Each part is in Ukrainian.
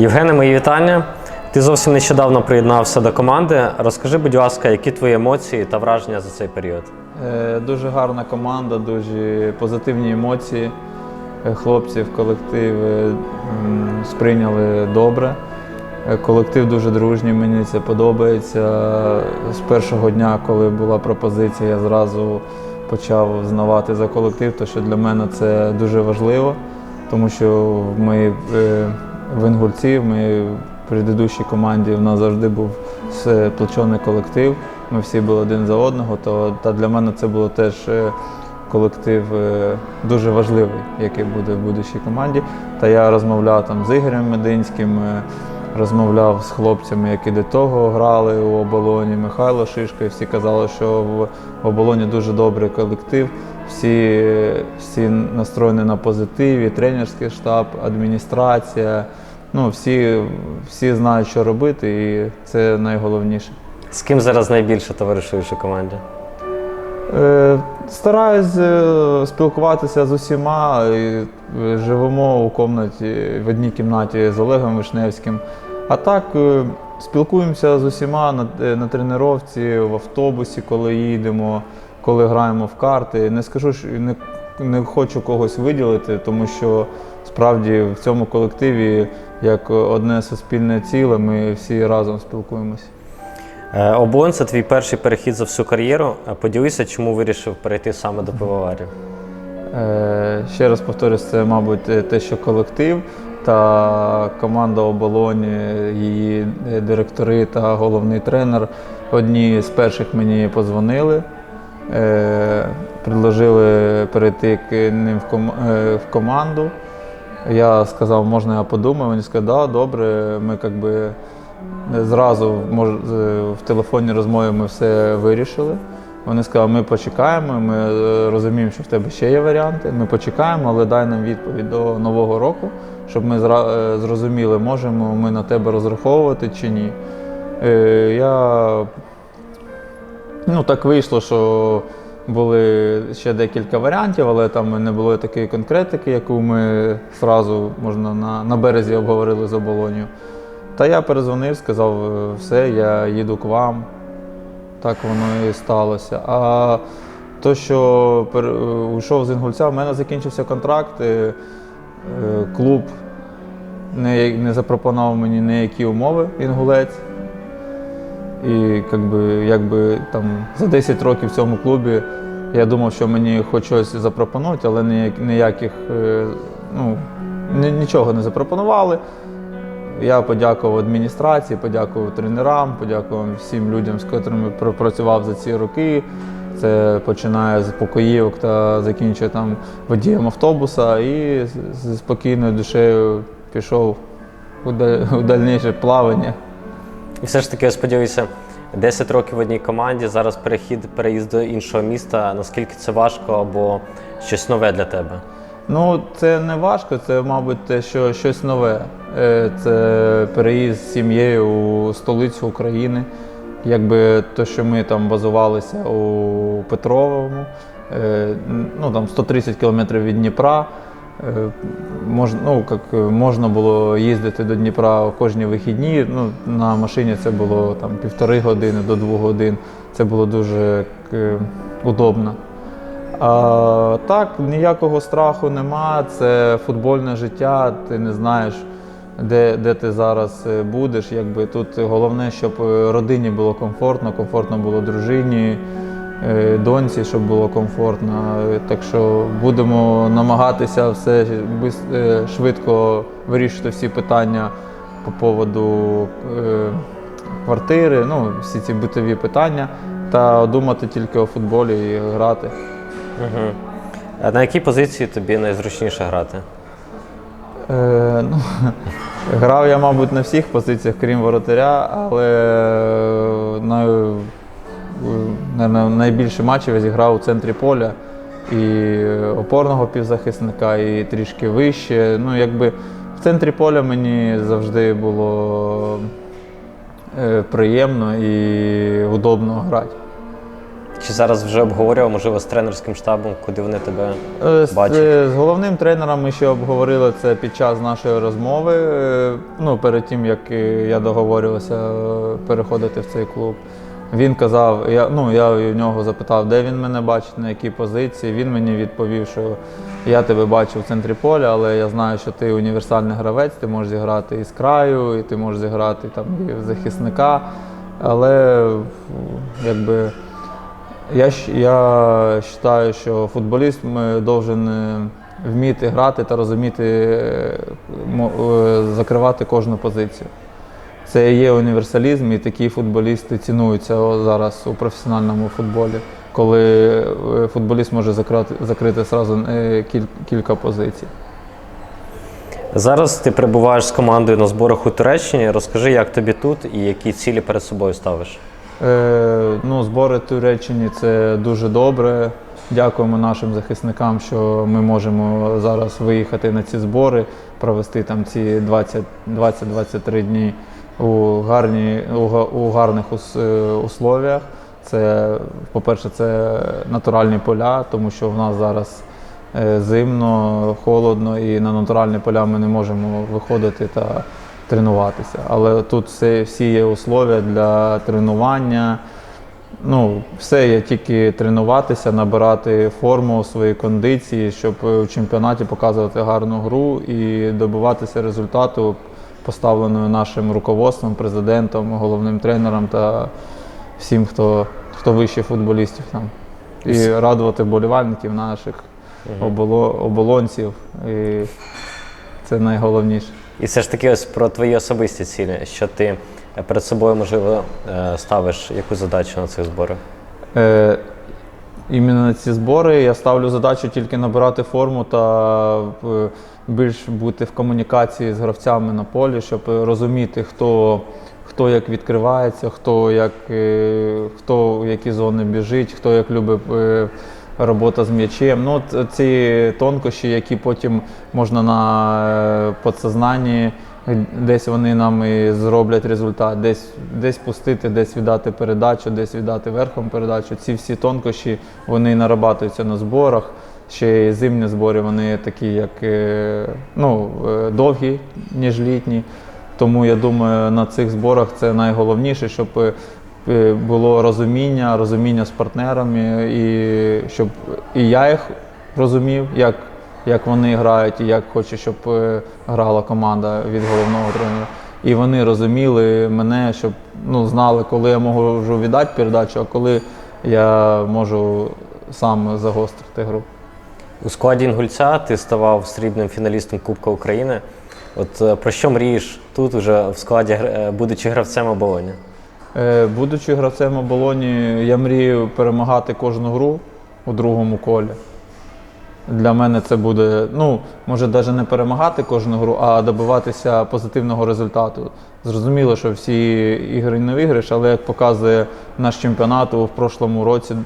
Євгене, мої вітання. Ти зовсім нещодавно приєднався до команди. Розкажи, будь ласка, які твої емоції та враження за цей період? Е, Дуже гарна команда, дуже позитивні емоції. Е, Хлопці колектив е, сприйняли добре. Колектив дуже дружній, мені це подобається. З першого дня, коли була пропозиція, я зразу почав знавати за колектив, тому що для мене це дуже важливо, тому що ми в Інгульці, в предыдущій команді в нас завжди був сплочений колектив. Ми всі були один за одного, то та для мене це було теж е, колектив е, дуже важливий, який буде в будущій команді. Та я розмовляв там з Ігорем Мединським, е, розмовляв з хлопцями, які до того грали у оболоні, Михайло Шишко, і всі казали, що в оболоні дуже добрий колектив. Всі, всі настроєні на позитиві, тренерський штаб, адміністрація. Ну, всі, всі знають, що робити, і це найголовніше. З ким зараз найбільше товаришуєш у команді? Е, Стараюсь е, спілкуватися з усіма. е, Живемо у комнаті в одній кімнаті з Олегом Вишневським. А так е, спілкуємося з усіма на, е, на тренувці, в автобусі, коли їдемо, коли граємо в карти. Не скажу, що не, не хочу когось виділити, тому що справді в цьому колективі як одне суспільне ціле, ми всі разом спілкуємося. Е, Оболонь це твій перший перехід за всю кар'єру. Поділися, чому вирішив перейти саме до пивоварів. Ще раз повторюсь, це, мабуть, те, що колектив та команда оболоні, її е, директори та головний тренер. Одні з перших мені позвонили, е, предложили перейти к ним е, в команду. Я сказав, можна я подумаю. Вони сказали, да, добре, ми як би зразу в телефонній розмові ми все вирішили. Вони сказали, ми почекаємо, ми е, розуміємо, що в тебе ще є варіанти. Ми почекаємо, але дай нам відповідь до Нового року, щоб ми е, зрозуміли, можемо ми на тебе розраховувати чи ні. Е, Я ну, так вийшло, що були ще декілька варіантів, але там не було такої конкретики, яку ми зразу можна на, на березі обговорили з оболонью. Та я перезвонив, сказав, «Е, все, я їду к вам. Так воно і сталося. А то, що е, уйшов з Інгульця, в мене закінчився контракт. е, Клуб не, не запропонував мені ніякі умови інгулець. І якби, якби там за 10 років в цьому клубі я думав, що мені хоч щось запропонують, але ніяких е, ну, нічого не запропонували. Я подякував адміністрації, подякував тренерам, подякував всім людям, з котрими пропрацював за ці роки. Це починає з покоївок та закінчує там водієм автобуса і з- спокійною душею пішов у у дальніше плавання. І все ж таки, ось поділися, 10 років в одній команді, зараз перехід, переїзд до іншого міста. Наскільки це важко або щось нове для тебе? Ну, це не важко, це, мабуть, те, що щось нове. Е, Це переїзд з сім'єю у столицю України. Якби те, що ми там базувалися у Петровому, е, ну там 130 кілометрів від Дніпра. Е, Мож, ну, як, можна було їздити до Дніпра кожні вихідні. Ну, на машині це було там півтори години до двох годин. Це було дуже удобно. А, так, ніякого страху нема. Це футбольне життя, ти не знаєш, де, де ти зараз е, будеш. Якби тут головне, щоб е, родині було комфортно, комфортно було дружині, е, доньці, щоб було комфортно. Так що будемо намагатися все швидко вирішити всі питання по поводу квартири, ну, всі ці битові питання, та думати тільки о футболі і грати. Угу. На якій позиції тобі найзручніше грати? Е, ну, грав я, мабуть, на всіх позиціях, крім воротаря, але най, е, найбільше матчів я зіграв у центрі поля і опорного півзахисника, і трішки вище. Ну, якби в центрі поля мені завжди було е, приємно і удобно грати. Чи зараз вже обговорював, можливо, з тренерським штабом, куди вони тебе Е, З, бачать? е, з головним тренером ми ще обговорили це під час нашої розмови. е, Ну, перед тим як я договорювався переходити в цей клуб. Він казав, я, ну, я у нього запитав, де він мене бачить, на якій позиції. Він мені відповів, що я тебе бачу в центрі поля, але я знаю, що ти універсальний гравець, ти можеш зіграти і з краю, і ти можеш зіграти там і в захисника. Але якби. Я, я вважаю, що футболіст должен е, вміти грати та розуміти, е, е, закривати кожну позицію. Це є універсалізм, і такі футболісти цінуються зараз у професіональному футболі, коли футболіст може закрити, закрити зразу е, кілька позицій. Зараз ти перебуваєш з командою на зборах у Туреччині. Розкажи, як тобі тут і які цілі перед собою ставиш? Е, ну, збори Туреччині це дуже добре. Дякуємо нашим захисникам, що ми можемо зараз виїхати на ці збори, провести там ці 20 20-23 дні у, гарні, у, у гарних ус- е, условіях. Це, по-перше, це натуральні поля, тому що в нас зараз е, зимно, холодно, і на натуральні поля ми не можемо виходити та тренуватися. Але тут все, всі є условия для тренування. Ну, все є тільки тренуватися, набирати форму свої кондиції, щоб у чемпіонаті показувати гарну гру і добиватися результату, поставленого нашим руководством, президентом, головним тренером та всім, хто, хто вище футболістів там. І радувати болівальників наших, оболо, оболонців. І це найголовніше. І все ж таки ось про твої особисті цілі, що ти перед собою, можливо, е, ставиш яку задачу на цих зборах? Е, іменно на ці збори я ставлю задачу тільки набирати форму та е, більш бути в комунікації з гравцями на полі, щоб розуміти, хто, хто як відкривається, хто як е, хто в які зони біжить, хто як любить. Е, Робота з м'ячем. Ну, ці тонкощі, які потім можна на е, подсознанні, десь вони нам і зроблять результат, десь, десь пустити, десь віддати передачу, десь віддати верхом передачу. Ці всі тонкощі вони нарабатуються на зборах. Ще й зимні збори вони такі, як е, ну, е, довгі, ніж літні. Тому я думаю, на цих зборах це найголовніше, щоб е, е, було розуміння, розуміння з партнерами, і щоб і я їх розумів, як, як вони грають, і як хочу, щоб е, грала команда від головного тренера. І вони розуміли мене, щоб ну, знали, коли я можу віддати передачу, а коли я можу сам загострити гру. У складі Інгульця ти ставав срібним фіналістом Кубка України. От е, про що мрієш тут, уже в складі, е, будучи гравцем оболоні? Е, Будучи гравцем оболоні, я мрію перемагати кожну гру у другому колі. Для мене це буде, ну, може, навіть не перемагати кожну гру, а добиватися позитивного результату. Зрозуміло, що всі ігри не виграш, але як показує наш чемпіонат у прошлому році,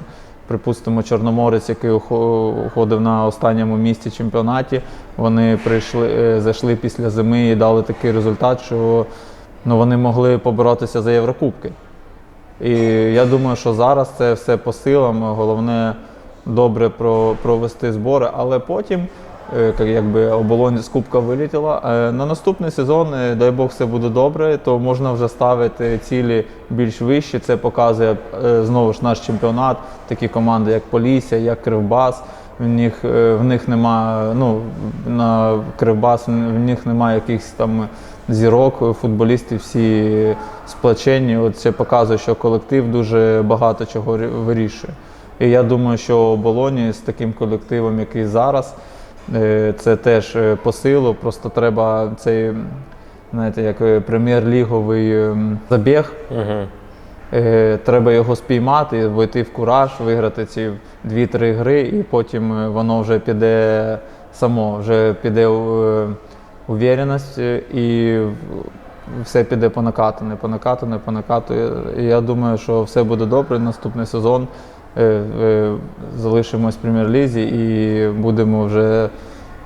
припустимо, Чорноморець, який уходив на останньому місці чемпіонаті, вони прийшли, е, зайшли після зими і дали такий результат, що ну, вони могли поборотися за Єврокубки. І я думаю, що зараз це все по силам. Головне добре провести збори, але потім, е, якби оболонь з Кубка вилітіла. е, На наступний сезон, е, дай Бог, все буде добре, то можна вже ставити цілі більш вищі. Це показує знову ж наш чемпіонат, такі команди, як Полісся, як Кривбас. В них, е, в них немає, ну, на Кривбас в них немає якихось там зірок, футболісти всі сплачені. От це показує, що колектив дуже багато чого рі- вирішує. І я думаю, що оболоні з таким колективом, який зараз, е, це теж е, по силу. Просто треба цей, знаєте, як прем'єр-ліговий ем, забіг. Угу. Е, Треба його спіймати, вийти в кураж, виграти ці 2-3 гри, і потім е, воно вже піде само, вже піде е, увереність е, і все піде по накату, не по накату, не по накату. І я думаю, що все буде добре. Наступний сезон залишимось в прем'єр-лізі і будемо вже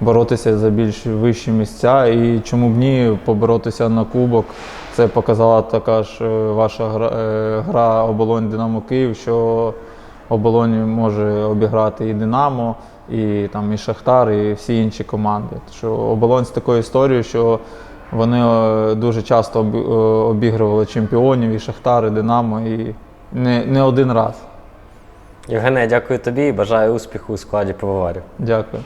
боротися за більш вищі місця. І чому б ні поборотися на кубок. Це показала така ж е, ваша гра, е, гра оболонь Динамо Київ, що оболонь може обіграти і Динамо, і, там, і Шахтар, і всі інші команди. Що оболонь з такою історією, що вони е, дуже часто обігрували чемпіонів, і Шахтар, і Динамо, і не, не один раз. Євгене, дякую тобі і бажаю успіху у складі пивоварів. Дякую.